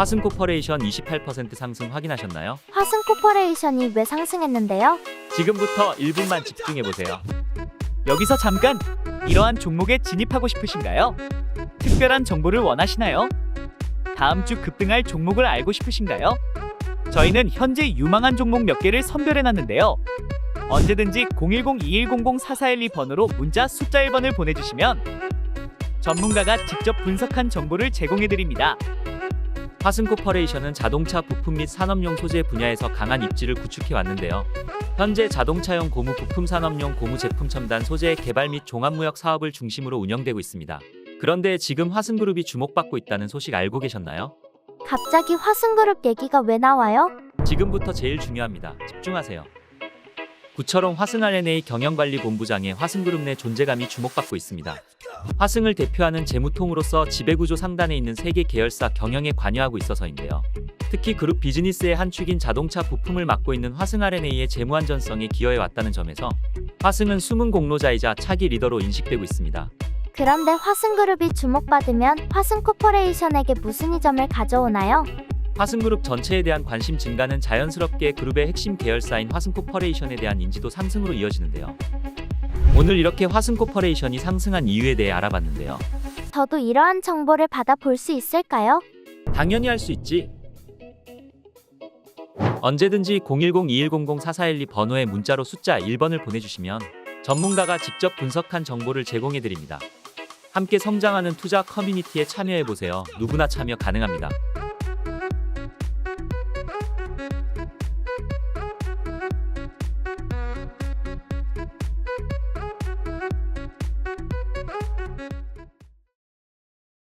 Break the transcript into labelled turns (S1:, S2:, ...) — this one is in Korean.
S1: 화승 코퍼레이션 28% 상승 확인하셨나요?
S2: 화승 코퍼레이션이 왜 상승했는데요?
S1: 지금부터 1분만 집중해 보세요. 여기서 잠깐 이러한 종목에 진입하고 싶으신가요? 특별한 정보를 원하시나요? 다음 주 급등할 종목을 알고 싶으신가요? 저희는 현재 유망한 종목 몇 개를 선별해 놨는데요. 언제든지 010-2100-4412 번호로 문자 숫자 1번을 보내주시면 전문가가 직접 분석한 정보를 제공해 드립니다. 화승코퍼레이션은 자동차 부품 및 산업용 소재 분야에서 강한 입지를 구축해 왔는데요. 현재 자동차용 고무 부품 산업용 고무 제품 첨단 소재 개발 및 종합무역 사업을 중심으로 운영되고 있습니다. 그런데 지금 화승그룹이 주목받고 있다는 소식 알고 계셨나요?
S2: 갑자기 화승그룹 얘기가 왜 나와요?
S1: 지금부터 제일 중요합니다. 집중하세요. 구처럼 화승 R&A 경영관리본부장의 화승그룹 내 존재감이 주목받고 있습니다. 화승을 대표하는 재무통으로서 지배구조 상단에 있는 세계 계열사 경영에 관여하고 있어서인데요. 특히 그룹 비즈니스의 한 축인 자동차 부품을 맡고 있는 화승 R&A의 재무 안전성에 기여해 왔다는 점에서 화승은 숨은 공로자이자 차기 리더로 인식되고 있습니다.
S2: 그런데 화승그룹이 주목받으면 화승 코퍼레이션에게 무슨 이점을 가져오나요?
S1: 화승그룹 전체에 대한 관심 증가는 자연스럽게 그룹의 핵심 계열사인 화승코퍼레이션에 대한 인지도 상승으로 이어지는데요. 오늘 이렇게 화승코퍼레이션이 상승한 이유에 대해 알아봤는데요.
S2: 저도 이러한 정보를 받아 볼 수 있을까요?
S1: 당연히 할 수 있지. 언제든지 010-2100-4412 번호에 문자로 숫자 1번을 보내주시면 전문가가 직접 분석한 정보를 제공해 드립니다. 함께 성장하는 투자 커뮤니티에 참여해 보세요. 누구나 참여 가능합니다.